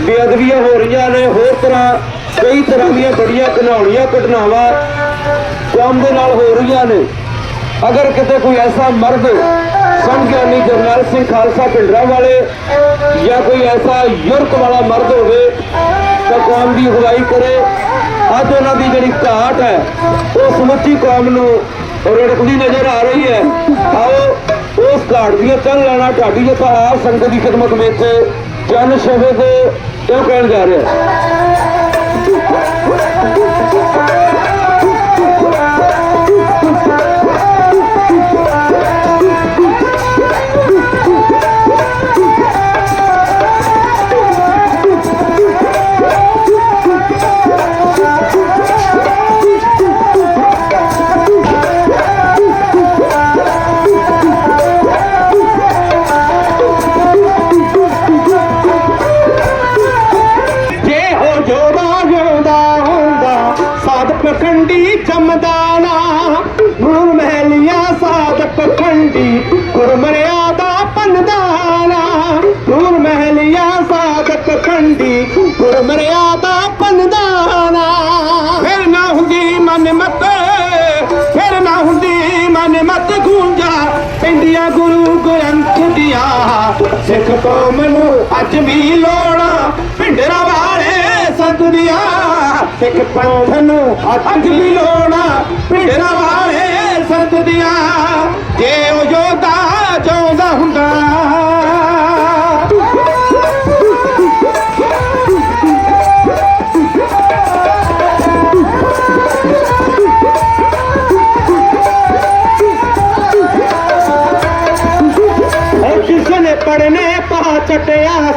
ਬੇਅਦਬੀਆਂ ਹੋ ਰਹੀਆਂ ਨੇ। ਹੋਰ ਤਰ੍ਹਾਂ ਕਈ ਤਰ੍ਹਾਂ ਦੀਆਂ ਬੜੀਆਂ ਘਿਨਾਉਣੀਆਂ ਘਟਨਾਵਾਂ ਕੌਮ ਦੇ ਨਾਲ ਹੋ ਰਹੀਆਂ ਨੇ। ਅਗਰ ਕਿਤੇ ਕੋਈ ਐਸਾ ਮਰਦ ਸਮਝਿਆਨੀ ਜਰਨੈਲ ਸਿੰਘ ਖਾਲਸਾ ਪਿੰਡਰਾ ਵਾਲੇ ਜਾਂ ਕੋਈ ਐਸਾ ਯੁਰਕ ਵਾਲਾ ਮਰਦ ਹੋਵੇ ਤਾਂ ਕੌਮ ਦੀ ਅਗਵਾਈ ਕਰੇ। ਅੱਜ ਉਹਨਾਂ ਦੀ ਜਿਹੜੀ ਘਾਟ ਹੈ, ਉਹ ਸਮੁੱਚੀ ਕੌਮ ਨੂੰ ਰੜਕਦੀ ਨਜ਼ਰ ਆ ਰਹੀ ਹੈ। ਆਓ, ਉਸ ਘਾਟ ਦੀਆਂ ਚੱਲ ਲੈਣਾ, ਢਾਡੀ ਜਥਾ ਆਪ ਸੰਗਤ ਦੀ ਖidmat ਵਿੱਚ ਜਨ ਸ਼ਬਦ ਕਿਉਂ ਕਹਿਣ ਜਾ ਰਿਹਾ? ਪਖੰਡੀ ਚਮਦਾਨਾ ਨੂਰ ਮਹਿਲੀਆਂ ਸਾਧ ਪਖੰਡੀ ਗੁਰਮਰਿਆਦਾ ਪੰਦਾਨਾ ਨੂਰ ਮਹਿਲੀਆਂ ਸਾਧ ਪਖੰਡੀ ਗੁਰਮਰਿਆਦਾ ਪੰਦਾਨਾ ਫਿਰ ਨਾ ਹੁੰਦੀ ਮਨ ਮਤ ਫਿਰ ਨਾ ਹੁੰਦੀ ਮਨ ਮਤ ਗੂੰਜਾ, ਪੈਂਦੀਆਂ ਗੁਰੂ ਗ੍ਰੰਥ ਦੀਆਂ। ਸਿੱਖ ਕੌਮ ਨੂੰ ਅੱਜ ਵੀ ਲੋੜਾ ਭਿੰਡਰਾ ਸਿੱਖ ਪੰਥ ਨੂੰ ਅੱਜ ਵੀ ਲੋੜਾ ਭਿੰਡਰਾ ਵਾਲੇ ਸੰਤ ਜੇ ਉਹ ਯੋਧਾ ਚਾਹੁੰਦਾ ਹੁੰਦਾ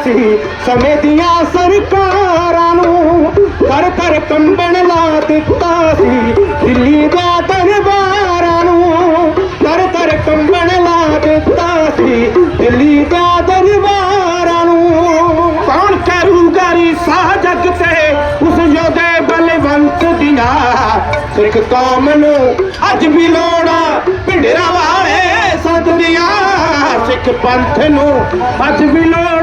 ਸੀ। ਸਮੇਂ ਦੀਆਂ ਸਰਕਾਰਾਂ ਨੂੰ ਘਰ ਕਰ ਕੰਬਣ ਲਾ ਦਿੱਤਾ ਸੀ। ਦਿੱਲੀ ਦੇ ਦਰਬਾਰਾਂ ਨੂੰ ਕਰ ਕਰ ਕੰਬਣ ਲਾ ਦਿੱਤਾ ਸੀ। ਦਿੱਲੀ ਦੇ ਦਰਬਾਰਾਂ ਨੂੰ ਕੌਣ ਕਰੂਗਾ ਰਿਸਾ ਜਗ ਤੇ? ਉਸ ਯੋਧੇ ਬਲਵੰਤ ਦੀਆਂ ਸਿੱਖ ਕੌਮ ਨੂੰ ਅੱਜ ਵੀ ਲੋੜਾ ਭਿੰਡਰਾ ਵਾਲੇ ਸੰਤ ਸਿੱਖ ਪੰਥ ਨੂੰ ਅੱਜ ਵੀ ਲੋੜ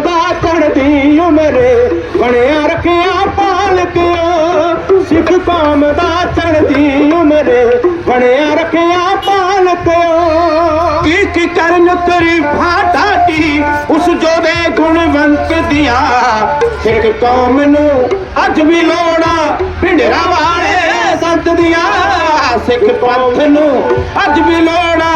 ਦਾ ਚੜਦੀ ਉਮਰੇ ਬਣਿਆ ਰੱਖਿਆ ਪਾਲਕ ਓ ਸਿੱਖ ਕੌਮ ਦਾ ਚੜਦੀ ਉਮਰੇ ਬਣਿਆ ਰੱਖਿਆ ਪਾਲਕ ਓ ਕੀ ਕੀ ਕਰਨ ਤੇਰੀ ਫਾਟਾਟੀ ਉਸ ਜੋਦੇ ਗੁਣਵੰਤ ਦੀਆਂ। ਸਿੱਖ ਕੌਮ ਨੂੰ ਅੱਜ ਵੀ ਲੋੜਾ ਭਿੰਡਰਾ ਵਾਲੇ ਸੰਤ ਦੀਆਂ। ਸਿੱਖ ਪੰਥ ਨੂੰ ਅੱਜ ਵੀ ਲੋੜਾ